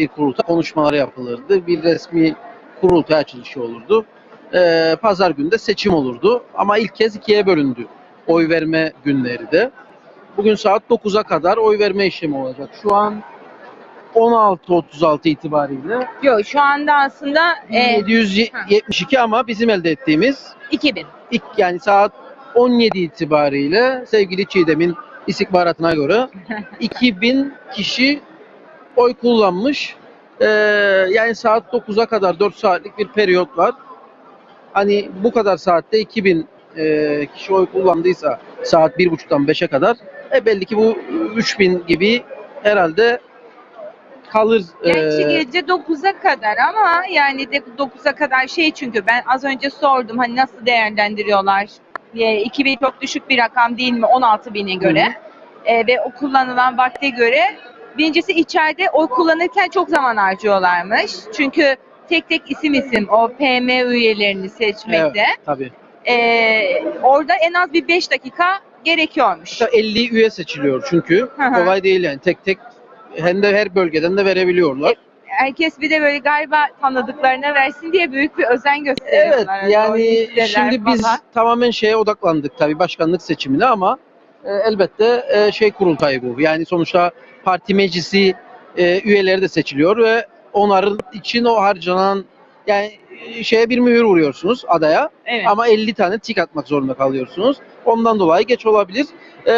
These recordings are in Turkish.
bir kurultay konuşmaları yapılırdı. Bir resmi kurultay açılışı olurdu. Ee, Pazar günü de seçim olurdu. Ama ilk kez ikiye bölündü oy verme günleri de. Bugün saat 9'a kadar oy verme işlemi olacak. Şu an 16.36 itibariyle Yok şu anda aslında e, 772 ama bizim elde ettiğimiz 2000. ilk yani saat 17 itibariyle sevgili Çiğdem'in istihbaratına göre 2000 kişi oy kullanmış. Ee, yani saat 9'a kadar 4 saatlik bir periyot var. Hani bu kadar saatte 2000 e, kişi oy kullandıysa saat 1.30'dan 5'e kadar e, belli ki bu 3000 gibi herhalde kalır. Gerçi Ee, gece 9'a kadar ama yani de 9'a kadar şey çünkü ben az önce sordum hani nasıl değerlendiriyorlar? E, 2000 çok düşük bir rakam değil mi 16 bine göre? E, ve o kullanılan vakte göre birincisi içeride oy kullanırken çok zaman harcıyorlarmış. Çünkü tek tek isim isim o PM üyelerini seçmekte. tabii. E, orada en az bir 5 dakika gerekiyormuş. İşte 50 üye seçiliyor çünkü. Hı hı. Kolay değil yani. Tek tek hem de her bölgeden de verebiliyorlar. Herkes bir de böyle galiba tanıdıklarına versin diye büyük bir özen Evet gösteriyorlar. O yani listeler şimdi biz falan. tamamen şeye odaklandık tabii başkanlık seçimine ama e, elbette e, şey kurultayı bu. Yani sonuçta parti meclisi e, üyeleri de seçiliyor ve onların için o harcanan yani e, şeye bir mühür vuruyorsunuz adaya Evet. ama 50 tane tik atmak zorunda kalıyorsunuz. Ondan dolayı geç olabilir. E,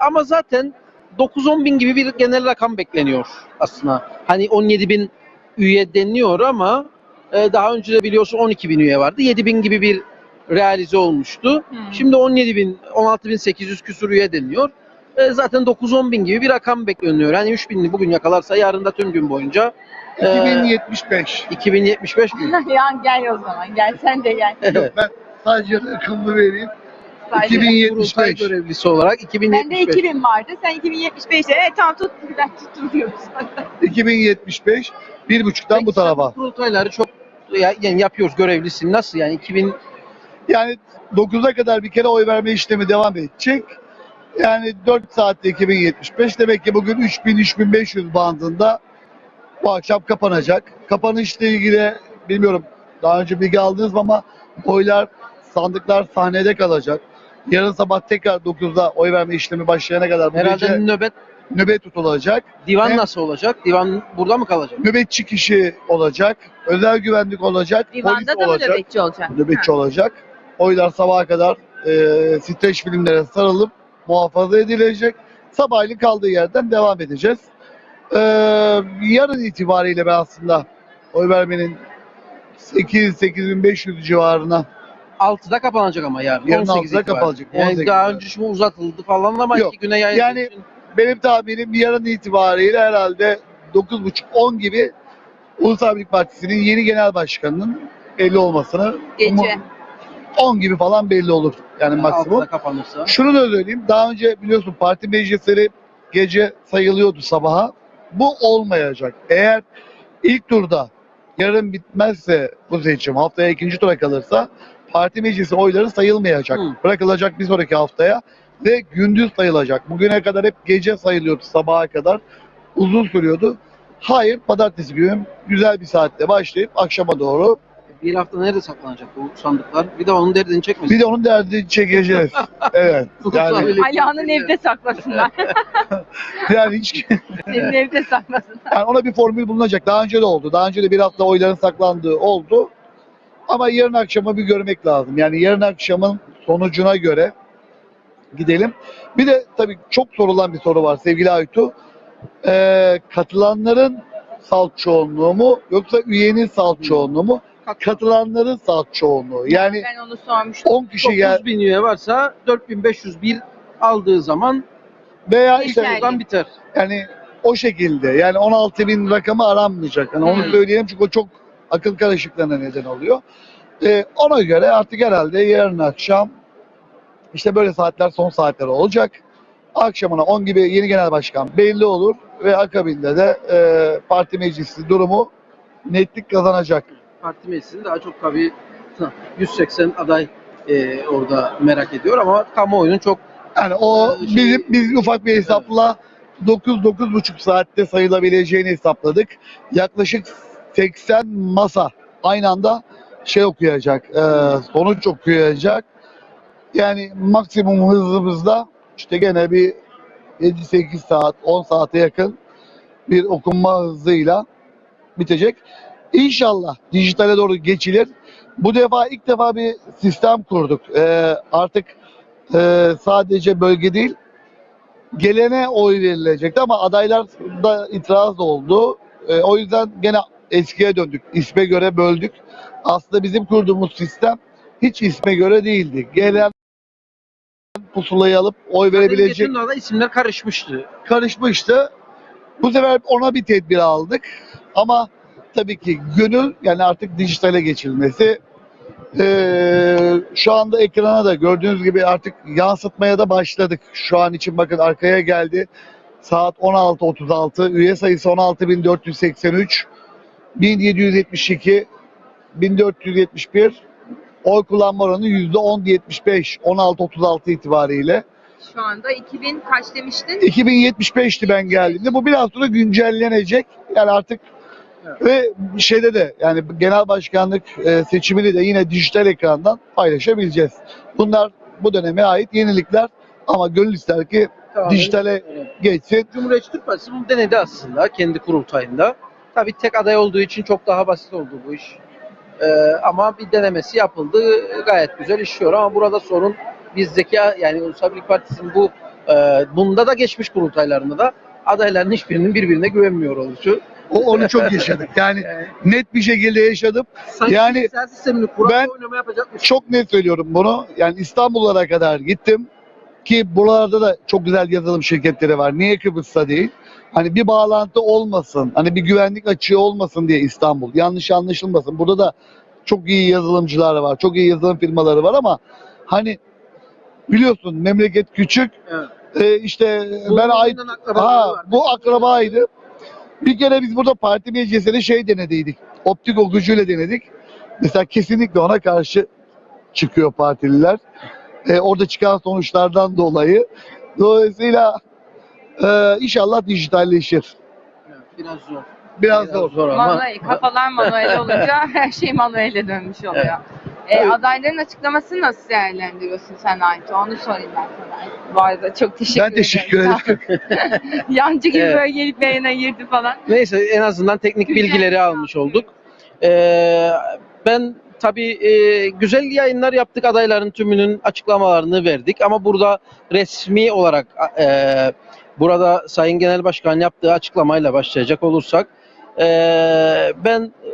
ama zaten 9-10 bin gibi bir genel rakam bekleniyor aslında. Hani 17 bin üye deniliyor ama e, daha önce de biliyorsun 12 bin üye vardı. 7 bin gibi bir realize olmuştu. Hmm. Şimdi 17 bin, 16 bin 800 küsur üye deniliyor. E, zaten 9-10 bin gibi bir rakam bekleniyor. Hani 3 binini bugün yakalarsa yarın da tüm gün boyunca e, 2075. 2075 bin. ya gel o zaman gel sen de gel. Evet. Ben sadece rakamını vereyim. Sadece- 2075. Kurultay görevlisi olarak Bende 2075. 2000 vardı. Sen 2075'te. Evet tamam tut. Ben tuttum diyoruz. 2075. Bir buçuktan bu tarafa. Kurultayları çok ya- yani yapıyoruz görevlisin. Nasıl yani 2000 Yani 9'a kadar bir kere oy verme işlemi devam edecek. Yani 4 saatte 2075. Demek ki bugün 3000-3500 bandında bu akşam kapanacak. Kapanışla ilgili bilmiyorum daha önce bilgi aldınız mı ama oylar, sandıklar sahnede kalacak. Yarın sabah tekrar 9'da oy verme işlemi başlayana kadar bu herhalde gece nöbet nöbet tutulacak. divan Hem- nasıl olacak? Divan burada mı kalacak? Nöbetçi kişi olacak, özel güvenlik olacak, polis Divanda da mı olacak, nöbetçi olacak? nöbetçi olacak. Oylar sabaha kadar e, streç filmlere sarılıp muhafaza edilecek. Sabahleyin kaldığı yerden devam edeceğiz. E, yarın itibariyle ben aslında oy vermenin 8-8500 civarına 6'da kapanacak ama yarın. Yarın 18 altıda itibariyle. kapanacak, Yani 18'de. daha önce şu uzatıldı falan ama Yok. iki güne yayıldığı Yani- için benim tahminim yarın itibariyle herhalde 9.30-10 gibi Ulusal Birlik Partisi'nin yeni genel başkanının belli olmasını Gece. umu- 10 gibi falan belli olur yani maksimum. 6'da kapanırsa. Şunu da söyleyeyim. Daha önce biliyorsun parti meclisleri gece sayılıyordu sabaha. Bu olmayacak. Eğer ilk turda yarın bitmezse bu seçim haftaya ikinci tura kalırsa parti meclisi oyları sayılmayacak. Hı. Bırakılacak bir sonraki haftaya ve gündüz sayılacak. Bugüne kadar hep gece sayılıyordu sabaha kadar. Uzun sürüyordu. Hayır pazartesi günü güzel bir saatte başlayıp akşama doğru Bir hafta nerede saklanacak bu sandıklar? Bir de onun derdini çekmesin. bir de onun derdini çekeceğiz. evet. Yani, Ayağının evde saklasınlar. yani hiç Senin evde saklasınlar. Yani ona bir formül bulunacak. Daha önce de oldu. Daha önce de bir hafta oyların saklandığı oldu. Ama yarın akşamı bir görmek lazım. Yani yarın akşamın sonucuna göre gidelim. Bir de tabii çok sorulan bir soru var sevgili Aytu. Ee, katılanların salt çoğunluğu mu yoksa üyenin salt çoğunluğu mu? Katılanların salt çoğunluğu. Yani ben onu sormuştum. 10 kişi gel 9 bin üye varsa 4501 aldığı zaman veya işte buradan biter. yani o şekilde yani 16 bin rakamı aranmayacak. Yani onu Hmm. söyleyelim çünkü o çok akıl karışıklığına neden oluyor. Ee, ona göre artık herhalde yarın akşam işte böyle saatler son saatler olacak. Akşamına 10 gibi yeni genel başkan belli olur ve akabinde de e, parti meclisi durumu netlik kazanacak. Parti meclisini daha çok tabii 180 aday e, orada merak ediyor ama kamuoyunun çok Yani o Ee, şey- bizim biz ufak bir hesapla 9-9,5 saatte sayılabileceğini hesapladık. Yaklaşık 80 masa aynı anda şey okuyacak, e, sonuç okuyacak. Yani maksimum hızımızda işte gene bir 7-8 saat, 10 saate yakın bir okunma hızıyla bitecek. İnşallah dijitale doğru geçilir. Bu defa ilk defa bir sistem kurduk. Ee, artık e, sadece bölge değil, gelene oy verilecekti ama adaylar da itiraz da oldu. Ee, o yüzden gene eskiye döndük. İsme göre böldük. Aslında bizim kurduğumuz sistem hiç isme göre değildi. Gelen pusulayı alıp oy verebilecek arada isimler karışmıştı. karışmıştı. Bu sefer ona bir tedbir aldık. Ama tabii ki gönül yani artık dijitale geçilmesi. Ee, şu anda ekrana da gördüğünüz gibi artık yansıtmaya da başladık. Şu an için bakın arkaya geldi. Saat 16.36. Üye sayısı 16.483. 1772 1471 oy kullanma oranı %10.75 16.36 itibariyle. Şu anda 2000 kaç demiştin? 2075'ti ben geldiğimde. Bu biraz sonra güncellenecek. Yani artık ve şeyde de yani genel başkanlık e, seçimini de yine dijital ekrandan paylaşabileceğiz. Bunlar bu döneme ait yenilikler ama gönül ister ki Tamam. dijitale geçsin. Cumhuriyetçi Türk Partisi bunu denedi aslında kendi kurultayında. Tabii tek aday olduğu için çok daha basit oldu bu iş. Ee, ama bir denemesi yapıldı. Gayet güzel işliyor ama burada sorun bizdeki yani Ulusal Birlik Partisi'nin bu e, bunda da geçmiş kurultaylarında da adayların hiçbirinin birbirine güvenmiyor oluşu. O, onu çok yaşadık. Yani net bir şekilde yaşadım. sanki Yani bilgisayar sistemini kuran ben- oynama yapacakmış. Çok net söylüyorum bunu. Yani İstanbullara kadar gittim ki buralarda da çok güzel yazılım şirketleri var. Niye Kıbrıs'ta değil? Hani bir bağlantı olmasın, hani bir güvenlik açığı olmasın diye İstanbul. Yanlış anlaşılmasın. Burada da çok iyi yazılımcılar var, çok iyi yazılım firmaları var ama hani biliyorsun memleket küçük. Evet. Ee, işte ben Bunun ait üzerinden akrabaları Ha, bu akrabaydı. Bir kere biz burada parti meclisinde şey denediydik. Optik okuyucuyla denedik. Mesela kesinlikle ona karşı çıkıyor partililer. Ee, orada çıkan sonuçlardan dolayı. Dolayısıyla e, inşallah dijitalleşir. Evet, Biraz zor. Biraz zor. ama. Manuel, kafalar manuel olunca her şey manuele dönmüş oluyor. E, Evet. adayların açıklamasını nasıl değerlendiriyorsun sen Aytu? Onu sorayım ben sana. Bu arada çok teşekkür ederim. Ben teşekkür ederim. Yancı gibi Evet. böyle gelip yayına girdi falan. Neyse en azından teknik bilgileri almış olduk. Ee, ben tabii e, güzel yayınlar yaptık adayların tümünün açıklamalarını verdik ama burada resmi olarak e, burada Sayın Genel Başkan yaptığı açıklamayla başlayacak olursak e, ben e,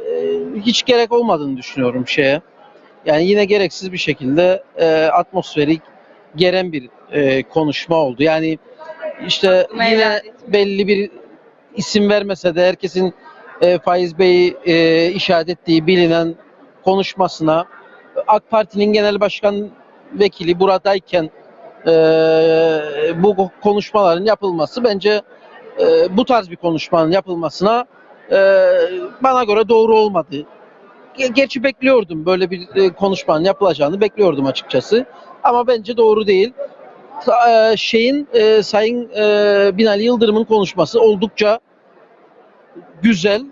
hiç gerek olmadığını düşünüyorum şeye. Yani yine gereksiz bir şekilde e, atmosferi geren bir e, konuşma oldu. Yani işte yine belli bir isim vermese de herkesin e, Faiz Bey'i e, işaret ettiği bilinen konuşmasına AK Parti'nin genel başkan vekili buradayken e, bu konuşmaların yapılması bence e, bu tarz bir konuşmanın yapılmasına e, bana göre doğru olmadı. Ge- Gerçi bekliyordum böyle bir e, konuşmanın yapılacağını bekliyordum açıkçası. Ama bence doğru değil. E, şeyin e, Sayın Binali Yıldırım'ın konuşması oldukça güzel,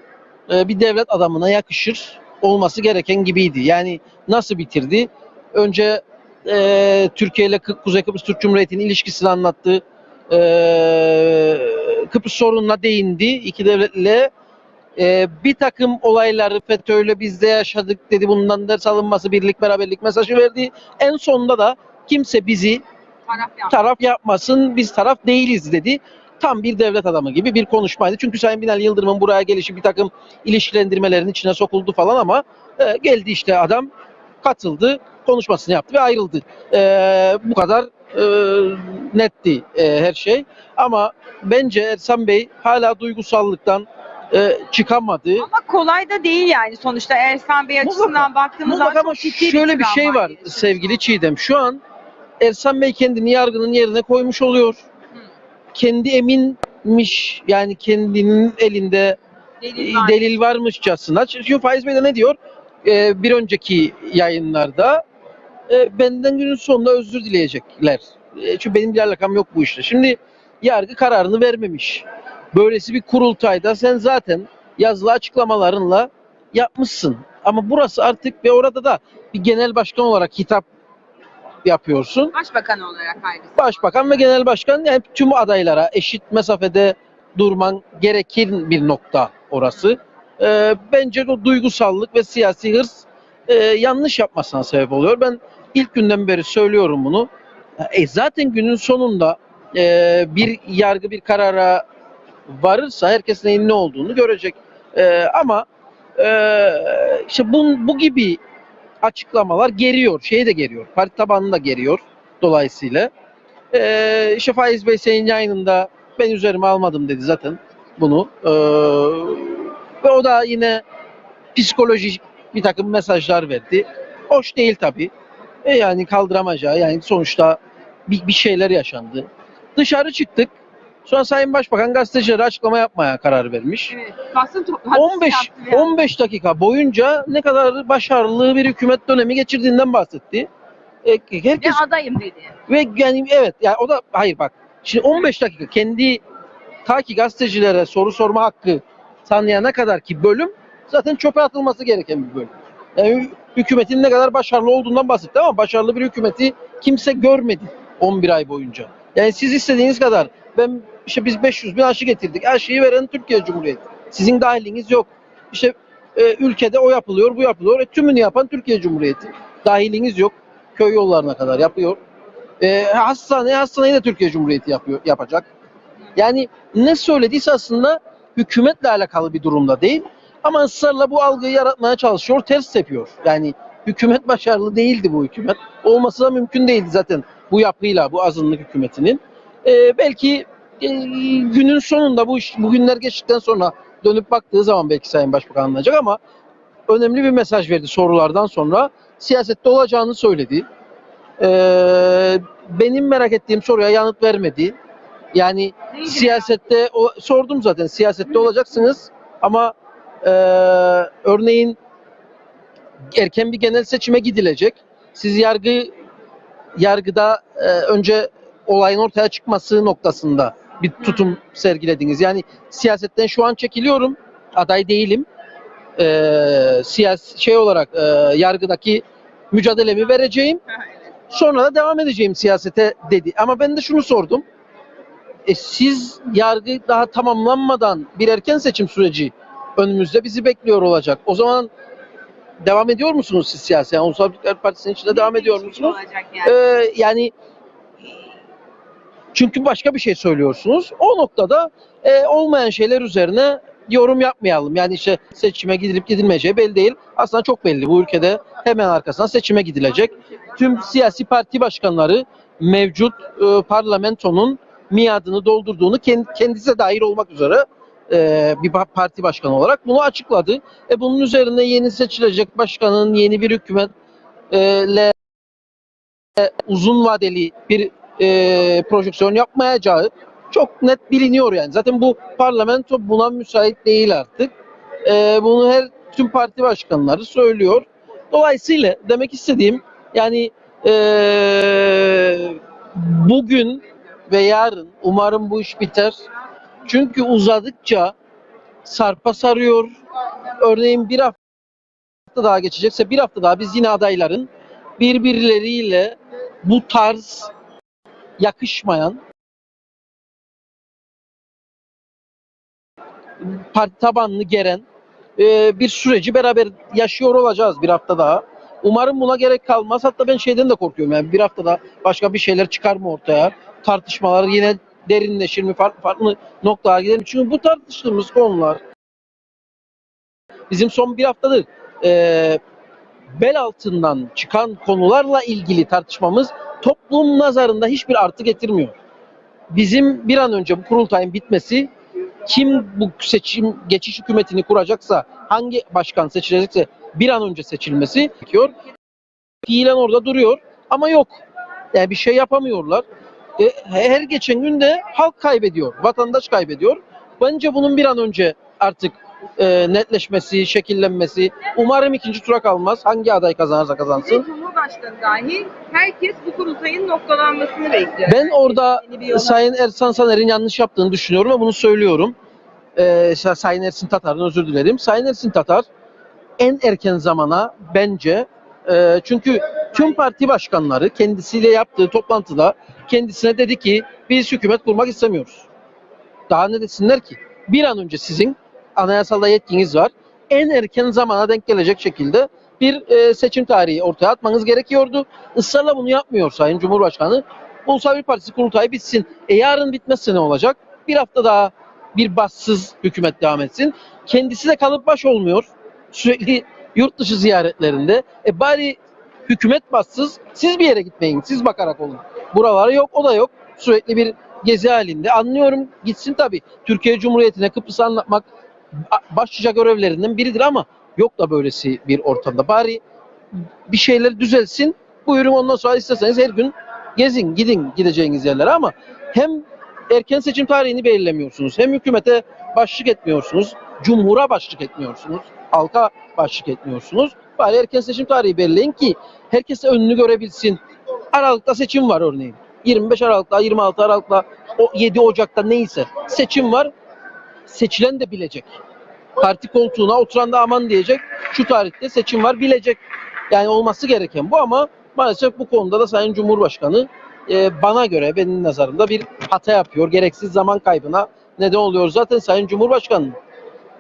bir devlet adamına yakışır olması gereken gibiydi. Yani nasıl bitirdi? Önce e, Türkiye ile Kuzey Kıbrıs Türk Cumhuriyeti'nin ilişkisini anlattı. E, Kıbrıs sorununa değindi. İki devletle e, bir takım olayları FETÖ'yle biz de yaşadık dedi. Bundan ders alınması, birlik beraberlik mesajı verdi. En sonunda da kimse bizi Taraf yap. taraf yapmasın, biz taraf değiliz dedi. Tam bir devlet adamı gibi bir konuşmaydı. Çünkü Sayın Binali Yıldırım'ın buraya gelişi bir takım ilişkilendirmelerin içine sokuldu falan ama e, geldi işte adam katıldı, konuşmasını yaptı ve ayrıldı. E, bu kadar e, netti e, her şey. Ama bence Ersan Bey hala duygusallıktan e, çıkamadı. Ama kolay da değil yani sonuçta Ersan Bey Mutlaka. açısından baktığımız zaman Mutlaka ama çok ciddi şöyle bir şey var sevgili Çiğdem. Şu an Ersan Bey kendini yargının yerine koymuş oluyor. Kendi eminmiş yani kendinin elinde Delil e, var. delil varmışçasına. Çünkü Faiz Bey de ne diyor? Ee, bir önceki yayınlarda e, benden günün sonunda özür dileyecekler. E, çünkü benim bir alakam yok bu işte. Şimdi yargı kararını vermemiş. Böylesi bir kurultayda sen zaten yazılı açıklamalarınla yapmışsın. Ama burası artık ve orada da bir genel başkan olarak hitap yapıyorsun. Başbakan olarak ayrıca. Başbakan ve genel başkan yani tüm adaylara eşit mesafede durman gerekir bir nokta orası. Ee, bence o duygusallık ve siyasi hırs e, yanlış yapmasına sebep oluyor. Ben ilk günden beri söylüyorum bunu. E, zaten günün sonunda e, bir yargı bir karara varırsa herkes neyin ne olduğunu görecek. E, ama e, işte bu, bu gibi açıklamalar geriyor. Şeyi de geriyor. Parti tabanını da geriyor dolayısıyla. Ee, işte Faiz Bey senin yayınında ben üzerime almadım dedi zaten bunu. Ee, ve o da yine psikolojik bir takım mesajlar verdi. Hoş değil tabii. E yani kaldıramayacağı yani sonuçta bir, bir şeyler yaşandı. Dışarı çıktık. Sonra Sayın Başbakan gazetecilere açıklama yapmaya karar vermiş. Evet. Basın toplantısı 15 yaptı yani. 15 dakika boyunca ne kadar başarılı bir hükümet dönemi geçirdiğinden bahsetti. E, herkes Ve adayım dedi. ve yani evet yani o da hayır bak. Şimdi 15 dakika kendi ta ki gazetecilere soru sorma hakkı tanıyana kadar ki bölüm zaten çöpe atılması gereken bir bölüm. Yani hü- hükümetin ne kadar başarılı olduğundan bahsetti ama başarılı bir hükümeti kimse görmedi 11 ay boyunca. Yani siz istediğiniz kadar ben işte biz 500 bin aşı getirdik. Her şeyi veren Türkiye Cumhuriyeti. Sizin dahiliniz yok. İşte e, ülkede o yapılıyor, bu yapılıyor. E, tümünü yapan Türkiye Cumhuriyeti. Dahiliniz yok. Köy yollarına kadar yapıyor. E, hastane, hastaneyi de Türkiye Cumhuriyeti yapıyor, yapacak. Yani ne söylediyse aslında hükümetle alakalı bir durumda değil. Ama ısrarla bu algıyı yaratmaya çalışıyor, ters tepiyor. Yani hükümet başarılı değildi bu hükümet. Olması da mümkün değildi zaten bu yapıyla, bu azınlık hükümetinin. E, belki e, günün sonunda bu iş, bu günler geçtikten sonra dönüp baktığı zaman belki Sayın Başbakan anlayacak ama önemli bir mesaj verdi sorulardan sonra. Siyasette olacağını söyledi. Ee, benim merak ettiğim soruya yanıt vermedi. Yani Neydi siyasette o, sordum zaten siyasette olacaksınız ama e, örneğin erken bir genel seçime gidilecek. Siz yargı yargıda e, önce olayın ortaya çıkması noktasında bir tutum sergilediniz. Yani siyasetten şu an çekiliyorum. Aday değilim. E, siyasi şey olarak e, yargıdaki mücadelemi vereceğim. Sonra da devam edeceğim siyasete dedi. Ama ben de şunu sordum. E, siz yargı daha tamamlanmadan bir erken seçim süreci önümüzde bizi bekliyor olacak. O zaman devam ediyor musunuz siz siyasi? Yani Ulusal Birlikler Partisi'nin içinde devam ediyor musunuz? Yani. Ee, yani çünkü başka bir şey söylüyorsunuz. O noktada e, olmayan şeyler üzerine yorum yapmayalım. Yani işte seçime gidilip gidilmeyeceği belli değil. Aslında çok belli. Bu ülkede hemen arkasından seçime gidilecek. Tüm siyasi parti başkanları mevcut e, parlamentonun miadını doldurduğunu kend- kendisi dahil olmak üzere e, bir pa- parti başkanı olarak bunu açıkladı. E, bunun üzerine yeni seçilecek başkanın yeni bir hükümetle uzun vadeli bir e, projeksiyon yapmayacağı çok net biliniyor yani. Zaten bu parlamento buna müsait değil artık. E, bunu her tüm parti başkanları söylüyor. Dolayısıyla demek istediğim yani e, bugün ve yarın umarım bu iş biter. Çünkü uzadıkça sarpa sarıyor. Örneğin bir hafta daha geçecekse bir hafta daha biz yine adayların birbirleriyle bu tarz yakışmayan parti tabanını geren e, bir süreci beraber yaşıyor olacağız bir hafta daha. Umarım buna gerek kalmaz. Hatta ben şeyden de korkuyorum. Yani bir haftada başka bir şeyler çıkar mı ortaya? Tartışmalar yine derinleşir mi? Farklı farklı noktalara gider mi? Çünkü bu tartıştığımız konular bizim son bir haftadır e, bel altından çıkan konularla ilgili tartışmamız toplum nazarında hiçbir artı getirmiyor. Bizim bir an önce bu kurultayın bitmesi kim bu seçim geçiş hükümetini kuracaksa hangi başkan seçilecekse bir an önce seçilmesi gerekiyor. Fiilen orada duruyor ama yok. Yani bir şey yapamıyorlar. E, her geçen gün de halk kaybediyor, vatandaş kaybediyor. Bence bunun bir an önce artık e, netleşmesi, şekillenmesi. Umarım ikinci tura kalmaz. Hangi aday kazanırsa kazansın. Cumhurbaşkanı Başkanı dahil herkes bu kurultayın noktalanmasını bekliyor. Ben orada Sayın Ersan Saner'in yanlış yaptığını düşünüyorum ve bunu söylüyorum. Ee, Sayın Ersin Tatar'ın özür dilerim. Sayın Ersin Tatar en erken zamana bence e, çünkü tüm parti başkanları kendisiyle yaptığı toplantıda kendisine dedi ki biz hükümet kurmak istemiyoruz. Daha ne desinler ki? Bir an önce sizin anayasalda yetkiniz var. En erken zamana denk gelecek şekilde bir e, seçim tarihi ortaya atmanız gerekiyordu. Israrla bunu yapmıyor Sayın Cumhurbaşkanı. Ulusal Bir Partisi kurultayı bitsin. E yarın bitmezse ne olacak? Bir hafta daha bir bassız hükümet devam etsin. Kendisi de kalıp baş olmuyor. Sürekli yurt dışı ziyaretlerinde. E bari hükümet bassız siz bir yere gitmeyin. Siz bakarak olun. Buraları yok o da yok. Sürekli bir gezi halinde. Anlıyorum gitsin tabii. Türkiye Cumhuriyeti'ne Kıbrıs'ı anlatmak başlıca görevlerinden biridir ama yok da böylesi bir ortamda. Bari bir şeyler düzelsin. Buyurun ondan sonra isterseniz her gün gezin, gidin gideceğiniz yerlere ama hem erken seçim tarihini belirlemiyorsunuz. Hem hükümete başlık etmiyorsunuz. Cumhura başlık etmiyorsunuz. Halka başlık etmiyorsunuz. Bari erken seçim tarihi belirleyin ki herkes önünü görebilsin. Aralıkta seçim var örneğin. 25 Aralık'ta, 26 Aralık'ta, o 7 Ocak'ta neyse seçim var. Seçilen de bilecek. Parti koltuğuna oturan da aman diyecek. Şu tarihte seçim var bilecek. Yani olması gereken bu ama maalesef bu konuda da Sayın Cumhurbaşkanı e, bana göre benim nazarımda bir hata yapıyor. Gereksiz zaman kaybına neden oluyor. Zaten Sayın Cumhurbaşkanı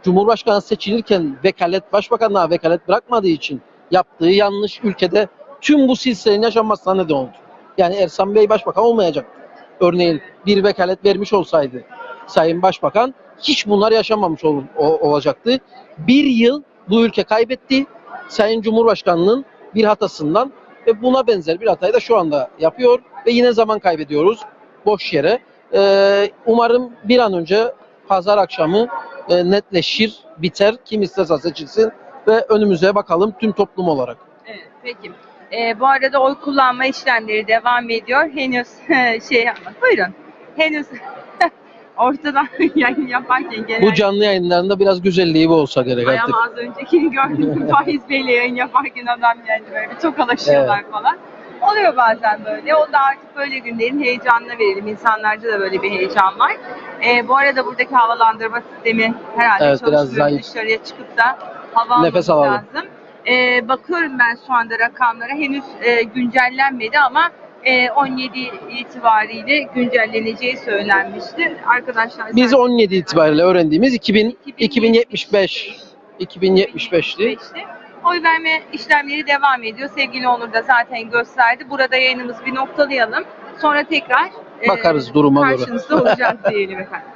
Cumhurbaşkanı seçilirken vekalet başbakanlığa vekalet bırakmadığı için yaptığı yanlış ülkede tüm bu silsilenin yaşanmasına neden oldu. Yani Ersan Bey başbakan olmayacak. Örneğin bir vekalet vermiş olsaydı Sayın Başbakan hiç bunlar yaşanmamış ol- o- olacaktı. Bir yıl bu ülke kaybetti. Sayın Cumhurbaşkanı'nın bir hatasından ve buna benzer bir hatayı da şu anda yapıyor ve yine zaman kaybediyoruz boş yere. Ee, umarım bir an önce pazar akşamı e, netleşir, biter. Kim isterse seçilsin ve önümüze bakalım tüm toplum olarak. Evet, peki. Ee, bu arada oy kullanma işlemleri devam ediyor. Henüz şey yapma. Buyurun. Henüz ortadan yayın yaparken genel Bu canlı yayınlarında biraz güzelliği bu olsa gerek Ay artık. ama az öncekini gördüm. Faiz Bey'le yayın yaparken adam yani böyle çok alaşıyorlar falan. Oluyor bazen böyle. O da artık böyle günlerin heyecanına verelim. İnsanlarda da böyle bir heyecan var. Ee, bu arada buradaki havalandırma sistemi herhalde Evet, biraz zayıf. Dışarıya çıkıp da hava Nefes alalım. lazım. Ee, bakıyorum ben şu anda rakamlara. Henüz e, güncellenmedi ama 17 itibariyle güncelleneceği söylenmişti. Arkadaşlar Biz zaten- 17 itibariyle öğrendiğimiz 2000, 2075 2075'ti. 2075'ti. Oy verme işlemleri devam ediyor. Sevgili Onur da zaten gösterdi. Burada yayınımızı bir noktalayalım. Sonra tekrar e, Bakarız duruma göre. karşınızda olacağız diyelim efendim.